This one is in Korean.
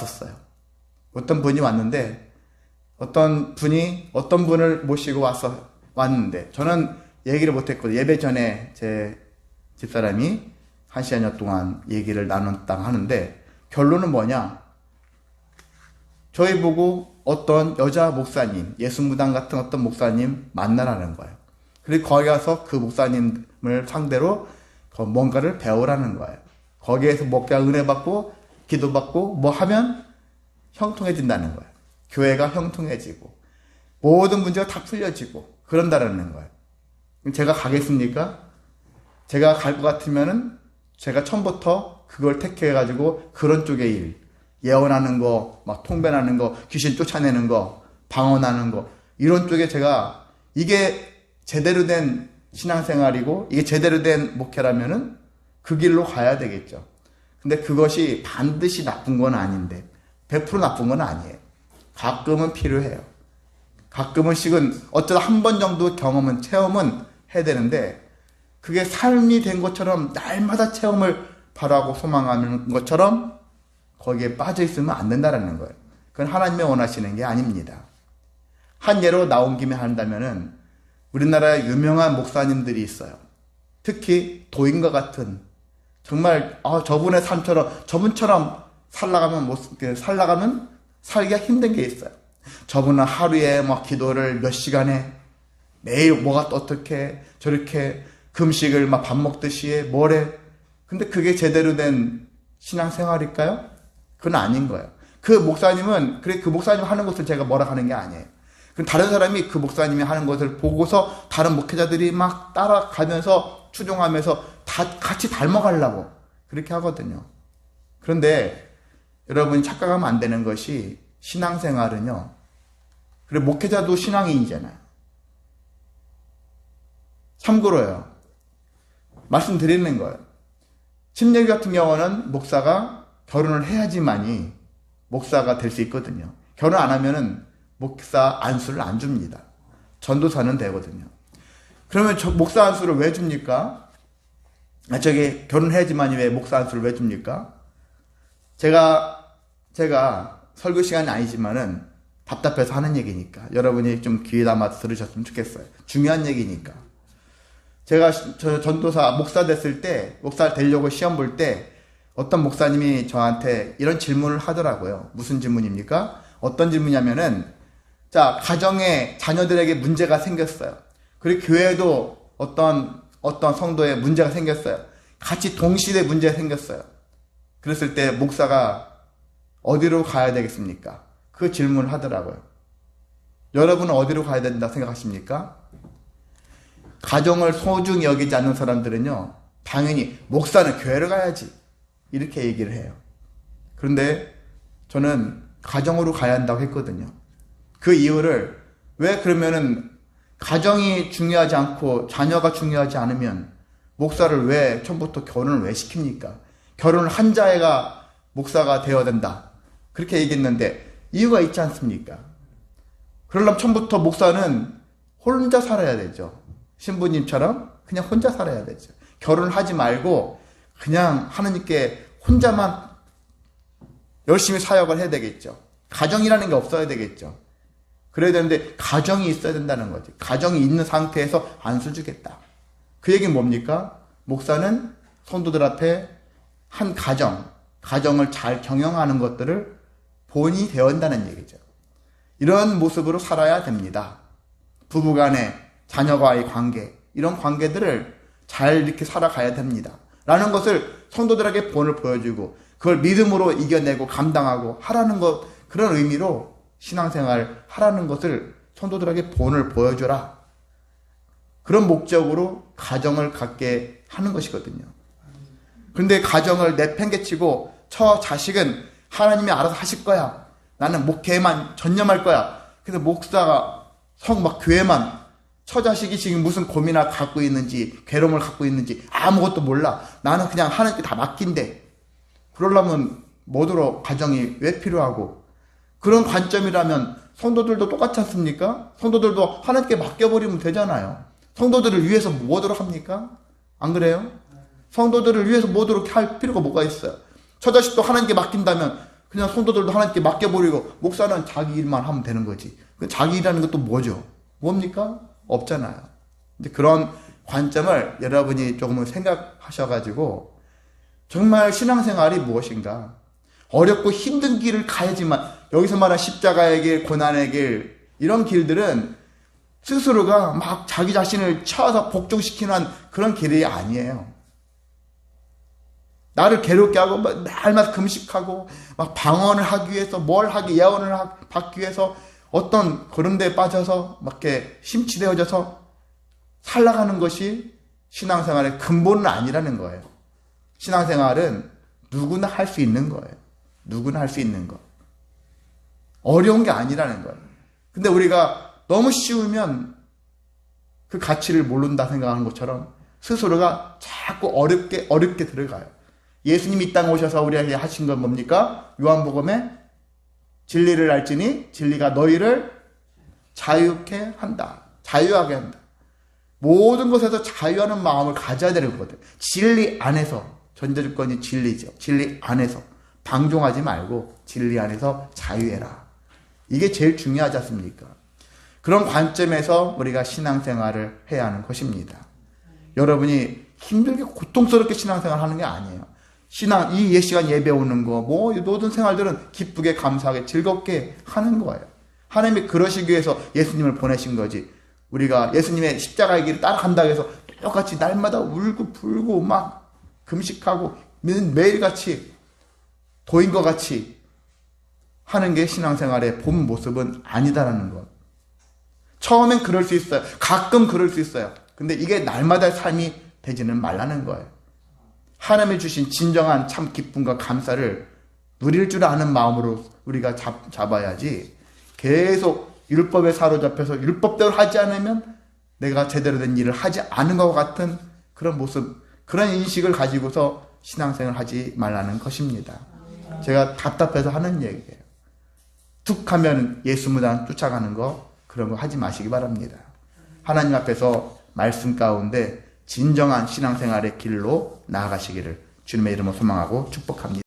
왔었어요. 어떤 분이 왔는데 어떤 분이 어떤 분을 모시고 왔어 왔는데 저는 얘기를 못했거든요. 예배 전에 제 집사람이 한 시간여 동안 얘기를 나눴다 하는데 결론은 뭐냐? 저희 보고 어떤 여자 목사님, 예수무당 같은 어떤 목사님 만나라는 거예요. 그리고 거기 가서 그 목사님을 상대로 뭔가를 배우라는 거예요. 거기에서 목자 은혜 받고 기도 받고 뭐 하면 형통해진다는 거예요. 교회가 형통해지고 모든 문제가 다 풀려지고 그런다라는 거예요. 제가 가겠습니까? 제가 갈 것 같으면은 제가 처음부터 그걸 택해가지고 그런 쪽의 일, 예언하는 거, 막 통변하는 거, 귀신 쫓아내는 거, 방언하는 거, 이런 쪽에 제가 이게 제대로 된 신앙생활이고 이게 제대로 된 목회라면은 그 길로 가야 되겠죠. 근데 그것이 반드시 나쁜 건 아닌데 100% 나쁜 건 아니에요. 가끔은 필요해요. 가끔은 식은 어쩌다 한 번 정도 경험은 체험은 해야 되는데 그게 삶이 된 것처럼 날마다 체험을 바라고 소망하는 것처럼 거기에 빠져 있으면 안 된다라는 거예요. 그건 하나님이 원하시는 게 아닙니다. 한 예로 나온 김에 한다면은 우리나라에 유명한 목사님들이 있어요. 특히 도인과 같은 정말 아, 저분의 삶처럼 저분처럼 살라가면 못 살라가면 살기가 힘든 게 있어요. 저분은 하루에 막 기도를 몇 시간에 매일 뭐가 또 어떻게 저렇게 금식을 막 밥 먹듯이 뭐래. 근데 그게 제대로 된 신앙생활일까요? 그건 아닌 거예요. 그 목사님은 그래 그 목사님 하는 것을 제가 뭐라 하는 게 아니에요. 그 다른 사람이 그 목사님이 하는 것을 보고서 다른 목회자들이 막 따라가면서 추종하면서 다 같이 닮아가려고 그렇게 하거든요. 그런데 여러분이 착각하면 안 되는 것이 신앙생활은요. 그래 목회자도 신앙인이잖아요. 참고로요. 말씀드리는 거예요. 침례교 같은 경우는 목사가 결혼을 해야지만이 목사가 될 수 있거든요. 결혼 안 하면은 목사 안수를 안 줍니다. 전도사는 되거든요. 그러면 저 목사 안수를 왜 줍니까? 아, 저기 결혼해야지만이 왜 목사 안수를 왜 줍니까? 제가 제가 설교 시간이 아니지만은 답답해서 하는 얘기니까 여러분이 좀 귀에 담아 들으셨으면 좋겠어요. 중요한 얘기니까. 제가 저 전도사 목사 됐을 때 목사 되려고 시험 볼 때 어떤 목사님이 저한테 이런 질문을 하더라고요. 무슨 질문입니까? 어떤 질문이냐면은 자 가정에 자녀들에게 문제가 생겼어요. 그리고 교회에도 어떤 어떤 성도에 문제가 생겼어요. 같이 동시에 문제가 생겼어요. 그랬을 때 목사가 어디로 가야 되겠습니까? 그 질문을 하더라고요. 여러분은 어디로 가야 된다 생각하십니까? 가정을 소중히 여기지 않는 사람들은요, 당연히 목사는 교회를 가야지. 이렇게 얘기를 해요. 그런데 저는 가정으로 가야 한다고 했거든요. 그 이유를 왜 그러면은 가정이 중요하지 않고 자녀가 중요하지 않으면 목사를 왜 처음부터 결혼을 왜 시킵니까? 결혼을 한 자애가 목사가 되어야 된다. 그렇게 얘기했는데 이유가 있지 않습니까? 그러려면 처음부터 목사는 혼자 살아야 되죠. 신부님처럼 그냥 혼자 살아야 되죠. 결혼을 하지 말고 그냥 하나님께 혼자만 열심히 사역을 해야 되겠죠. 가정이라는 게 없어야 되겠죠. 그래야 되는데 가정이 있어야 된다는 거지. 가정이 있는 상태에서 안수 주겠다. 그 얘기는 뭡니까? 목사는 성도들 앞에 한 가정, 가정을 잘 경영하는 것들을 본이 되어야 한다는 얘기죠. 이런 모습으로 살아야 됩니다. 부부 간의 자녀와의 관계, 이런 관계들을 잘 이렇게 살아가야 됩니다. 라는 것을 성도들에게 본을 보여주고, 그걸 믿음으로 이겨내고 감당하고 하라는 것, 그런 의미로 신앙생활 하라는 것을 성도들에게 본을 보여줘라. 그런 목적으로 가정을 갖게 하는 것이거든요. 그런데 가정을 내팽개치고 저 자식은 하나님이 알아서 하실 거야. 나는 목회에만 전념할 거야. 그래서 목사가 성 막 교회만 처자식이 지금 무슨 고민을 갖고 있는지 괴로움을 갖고 있는지 아무것도 몰라. 나는 그냥 하나님께 다 맡긴대. 그러려면 뭐더러 가정이 왜 필요하고 그런 관점이라면 성도들도 똑같지 않습니까? 성도들도 하나님께 맡겨버리면 되잖아요. 성도들을 위해서 뭐도록 합니까? 안 그래요? 성도들을 위해서 뭐도록 할 필요가 뭐가 있어요? 처자식도 하나님께 맡긴다면 그냥 성도들도 하나님께 맡겨버리고 목사는 자기 일만 하면 되는 거지. 그 자기 일하는 것도 뭐죠? 뭡니까? 없잖아요. 근데 그런 관점을 여러분이 조금은 생각하셔가지고 정말 신앙생활이 무엇인가? 어렵고 힘든 길을 가야지만 여기서 말한 십자가의 길, 고난의 길 이런 길들은 스스로가 막 자기 자신을 쳐서 복종시키는 그런 길이 아니에요. 나를 괴롭게 하고 막 날마다 금식하고 막 방언을 하기 위해서 뭘 하기 예언을 하- 받기 위해서 어떤 그런 데 빠져서 막 이렇게 심취되어져서 살아가는 것이 신앙생활의 근본은 아니라는 거예요. 신앙생활은 누구나 할 수 있는 거예요. 누구나 할 수 있는 것. 어려운 게 아니라는 거예요. 근데 우리가 너무 쉬우면 그 가치를 모른다 생각하는 것처럼 스스로가 자꾸 어렵게 어렵게 들어가요. 예수님이 이 땅에 오셔서 우리에게 하신 건 뭡니까? 요한복음에 진리를 알지니 진리가 너희를 자유케 한다. 자유하게 한다. 모든 것에서 자유하는 마음을 가져야 되는 거거든. 진리 안에서 전제조건이 진리죠. 진리 안에서 방종하지 말고 진리 안에서 자유해라. 이게 제일 중요하지 않습니까? 그런 관점에서 우리가 신앙생활을 해야 하는 것입니다. 여러분이 힘들게 고통스럽게 신앙생활 하는 게 아니에요. 신앙, 이 예 시간 예배 오는 거, 뭐, 모든 생활들은 기쁘게, 감사하게, 즐겁게 하는 거예요. 하나님이 그러시기 위해서 예수님을 보내신 거지. 우리가 예수님의 십자가의 길을 따라간다고 해서 똑같이 날마다 울고 불고 막 금식하고 매일같이 도인과 같이 하는 게 신앙생활의 본 모습은 아니다라는 것. 처음엔 그럴 수 있어요. 가끔 그럴 수 있어요. 근데 이게 날마다 삶이 되지는 말라는 거예요. 하나님이 주신 진정한 참 기쁨과 감사를 누릴 줄 아는 마음으로 우리가 잡, 잡아야지 계속 율법에 사로잡혀서 율법대로 하지 않으면 내가 제대로 된 일을 하지 않은 것 같은 그런 모습, 그런 인식을 가지고서 신앙생활 하지 말라는 것입니다. 제가 답답해서 하는 얘기예요. 툭 하면 예수 무당 쫓아가는 거 그런 거 하지 마시기 바랍니다. 하나님 앞에서 말씀 가운데 진정한 신앙생활의 길로 나아가시기를 주님의 이름으로 소망하고 축복합니다.